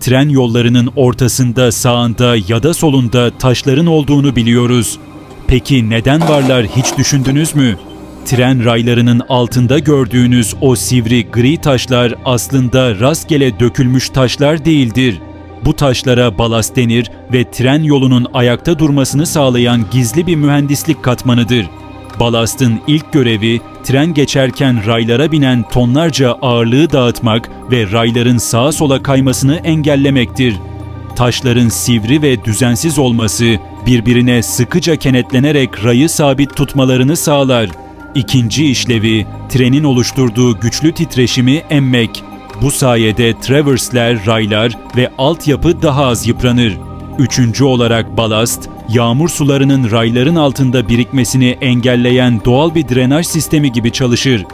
Tren yollarının ortasında, sağında ya da solunda taşların olduğunu biliyoruz. Peki neden varlar hiç düşündünüz mü? Tren raylarının altında gördüğünüz o sivri gri taşlar aslında rastgele dökülmüş taşlar değildir. Bu taşlara balast denir ve tren yolunun ayakta durmasını sağlayan gizli bir mühendislik katmanıdır. Balastın ilk görevi tren geçerken raylara binen tonlarca ağırlığı dağıtmak ve rayların sağa sola kaymasını engellemektir. Taşların sivri ve düzensiz olması birbirine sıkıca kenetlenerek rayı sabit tutmalarını sağlar. İkinci işlevi trenin oluşturduğu güçlü titreşimi emmek. Bu sayede traversler, raylar ve altyapı daha az yıpranır. Üçüncü olarak balast, yağmur sularının rayların altında birikmesini engelleyen doğal bir drenaj sistemi gibi çalışır.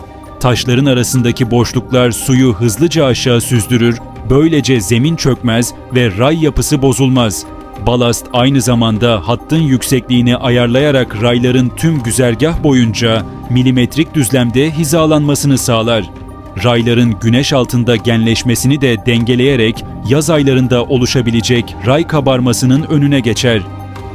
Taşların arasındaki boşluklar suyu hızlıca aşağı süzdürür, böylece zemin çökmez ve ray yapısı bozulmaz. Balast aynı zamanda hattın yüksekliğini ayarlayarak rayların tüm güzergah boyunca milimetrik düzlemde hizalanmasını sağlar. Rayların güneş altında genleşmesini de dengeleyerek yaz aylarında oluşabilecek ray kabarmasının önüne geçer.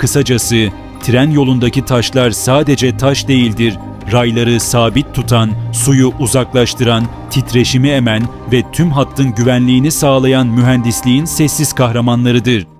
Kısacası tren yolundaki taşlar sadece taş değildir. Rayları sabit tutan, suyu uzaklaştıran, titreşimi emen ve tüm hattın güvenliğini sağlayan mühendisliğin sessiz kahramanlarıdır.